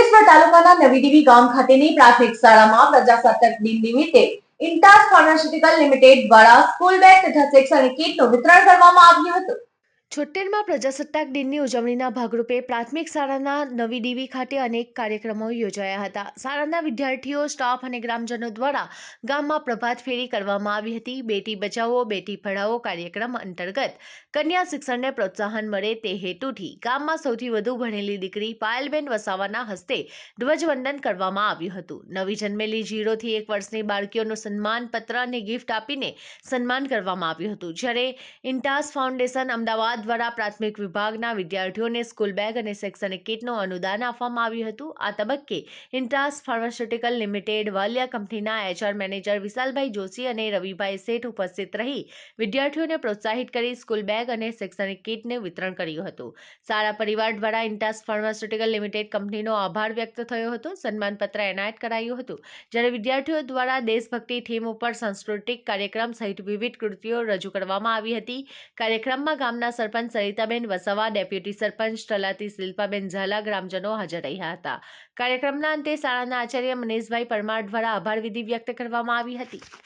અંકલેશ્વર તાલુકાના નવીદેવી ગામ ખાતેની પ્રાથમિક શાળામાં પ્રજાસત્તાક દિન નિમિત્તે ઇન્ટાસ ફાર્માસ્યુટિકલ લિમિટેડ દ્વારા સ્કૂલ બેગ તથા શૈક્ષણિક કીટનું વિતરણ કરવામાં આવ્યું હતું. છોટેરમાં પ્રજાસત્તાક દિનની ઉજવણીના ભાગરૂપે પ્રાથમિક શાળાના નવી ડીવી ખાતે અનેક કાર્યક્રમો યોજાયા હતા. શાળાના વિદ્યાર્થીઓ, સ્ટાફ અને ગ્રામજનો દ્વારા ગામમાં પ્રભાત ફેરી કરવામાં આવી હતી. બેટી બચાવો, બેટી પઢાઓ કાર્યક્રમ અંતર્ગત કન્યા શિક્ષણને પ્રોત્સાહન મળે તે હેતુથી ગામમાં સૌથી વધુ ભણેલી દીકરી પાયલબેન વસાવાના હસ્તે ધ્વજવંદન કરવામાં આવ્યું હતું. નવી જન્મેલી જીરોથી એક વર્ષની બાળકીઓનું સન્માન પત્ર અને ગિફ્ટ આપીને સન્માન કરવામાં આવ્યું હતું. જ્યારે ઇન્ટાસ ફાઉન્ડેશન અમદાવાદ દ્વારા પ્રાથમિક વિભાગના વિદ્યાર્થીઓને સ્કૂલ બેગ અને શૈક્ષણિક કીટનું અનુદાન આપવામાં આવ્યું હતું. આ તબક્કે ઇન્ટ્રાસ ફાર્માસ્યુટિકલ લિમિટેડ વાલિયા કંપનીના એચઆર મેનેજર વિશાલભાઈ જોશી અને રવિભાઈ શેઠ ઉપસ્થિત રહી વિદ્યાર્થીઓને પ્રોત્સાહિત કરી સ્કૂલ બેગ અને શૈક્ષણિક કીટનું વિતરણ કર્યું હતું. સારા પરિવાર દ્વારા ઇન્ટાસ ફાર્માસ્યુટિકલ લિમિટેડ કંપનીનો આભાર વ્યક્ત થયો હતો. સન્માનપત્ર એનાયત કરાયું હતું. જ્યારે વિદ્યાર્થીઓ દ્વારા દેશભક્તિ થીમ ઉપર સાંસ્કૃતિક કાર્યક્રમ સહિત વિવિધ કૃતિઓ રજૂ કરવામાં આવી હતી. કાર્યક્રમમાં ગામના સરપંચ સરિતાબેન વસવા, ડેપ્યુટી સરપંચ તલાટી શિલ્પાબેન ઝાલા ગ્રામજનો હાજર રહ્યા હતા. કાર્યક્રમના અંતે શાળાના આચાર્ય મનીષભાઈ પરમાર દ્વારા આભાર વિધિ વ્યક્ત કરવામાં આવી હતી.